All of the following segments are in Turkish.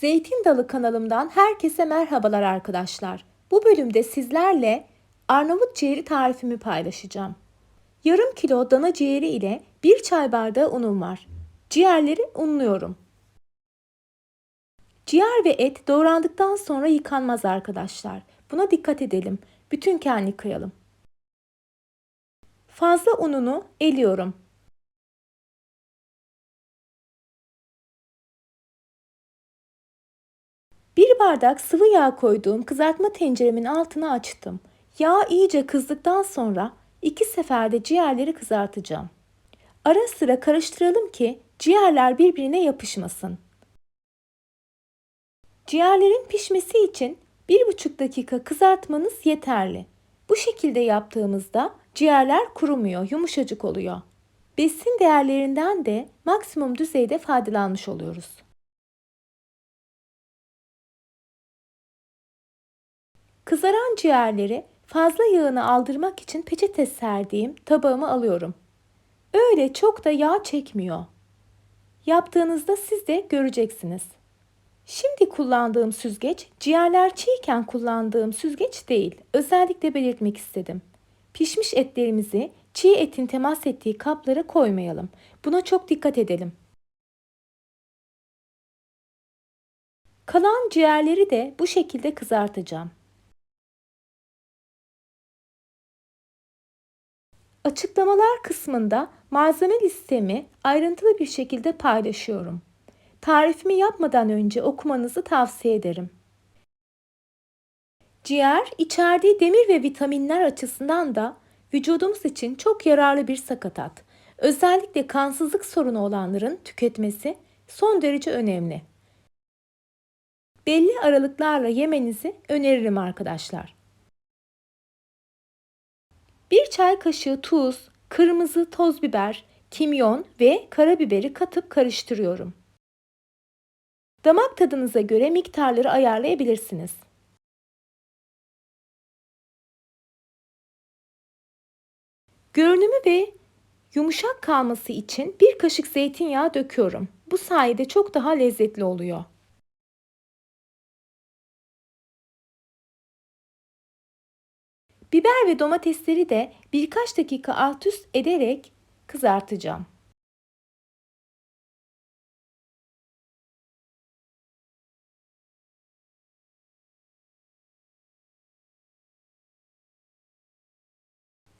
Zeytin Dalı kanalımdan herkese merhabalar arkadaşlar. Bu bölümde sizlerle Arnavut ciğeri tarifimi paylaşacağım. Yarım kilo dana ciğeri ile bir çay bardağı unum var. Ciğerleri unluyorum. Ciğer ve et doğrandıktan sonra yıkanmaz arkadaşlar. Buna dikkat edelim. Bütünken yıkayalım. Fazla ununu eliyorum. Bir bardak sıvı yağ koyduğum kızartma tenceremin altını açtım. Yağ iyice kızdıktan sonra iki seferde ciğerleri kızartacağım. Ara sıra karıştıralım ki ciğerler birbirine yapışmasın. Ciğerlerin pişmesi için bir buçuk dakika kızartmanız yeterli. Bu şekilde yaptığımızda ciğerler kurumuyor, yumuşacık oluyor. Besin değerlerinden de maksimum düzeyde faydalanmış oluyoruz. Kızaran ciğerleri fazla yağını aldırmak için peçete serdiğim tabağıma alıyorum. Öyle çok da yağ çekmiyor. Yaptığınızda siz de göreceksiniz. Şimdi kullandığım süzgeç ciğerler çiğken kullandığım süzgeç değil. Özellikle belirtmek istedim. Pişmiş etlerimizi çiğ etin temas ettiği kaplara koymayalım. Buna çok dikkat edelim. Kalan ciğerleri de bu şekilde kızartacağım. Açıklamalar kısmında malzeme listemi ayrıntılı bir şekilde paylaşıyorum. Tarifimi yapmadan önce okumanızı tavsiye ederim. Ciğer içerdiği demir ve vitaminler açısından da vücudumuz için çok yararlı bir sakatat. Özellikle kansızlık sorunu olanların tüketmesi son derece önemli. Belli aralıklarla yemenizi öneririm arkadaşlar. Bir çay kaşığı tuz, kırmızı toz biber, kimyon ve karabiberi katıp karıştırıyorum. Damak tadınıza göre miktarları ayarlayabilirsiniz. Görünümü ve yumuşak kalması için bir kaşık zeytinyağı döküyorum. Bu sayede çok daha lezzetli oluyor. Biber ve domatesleri de birkaç dakika alt üst ederek kızartacağım.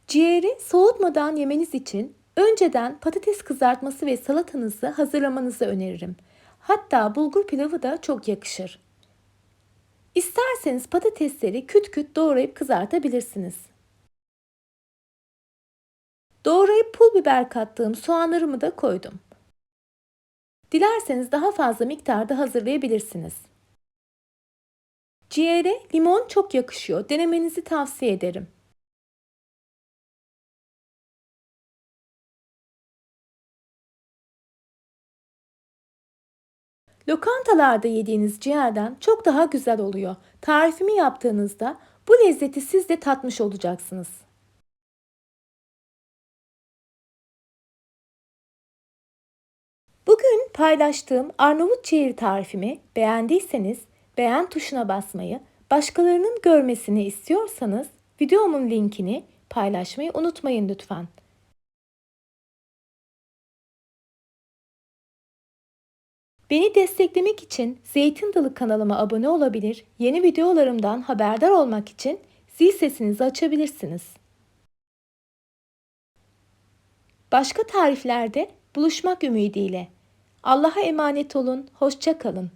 Ciğeri soğutmadan yemeniz için önceden patates kızartması ve salatanızı hazırlamanızı öneririm. Hatta bulgur pilavı da çok yakışır. İsterseniz patatesleri küt küt doğrayıp kızartabilirsiniz. Doğrayıp pul biber kattığım soğanlarımı da koydum. Dilerseniz daha fazla miktarda hazırlayabilirsiniz. Ciğere limon çok yakışıyor. Denemenizi tavsiye ederim. Lokantalarda yediğiniz ciğerden çok daha güzel oluyor. Tarifimi yaptığınızda bu lezzeti siz de tatmış olacaksınız. Bugün paylaştığım Arnavut ciğeri tarifimi beğendiyseniz beğen tuşuna basmayı, başkalarının görmesini istiyorsanız videomun linkini paylaşmayı unutmayın lütfen. Beni desteklemek için Zeytin Dalı kanalıma abone olabilir, yeni videolarımdan haberdar olmak için zil sesinizi açabilirsiniz. Başka tariflerde buluşmak ümidiyle. Allah'a emanet olun, hoşça kalın.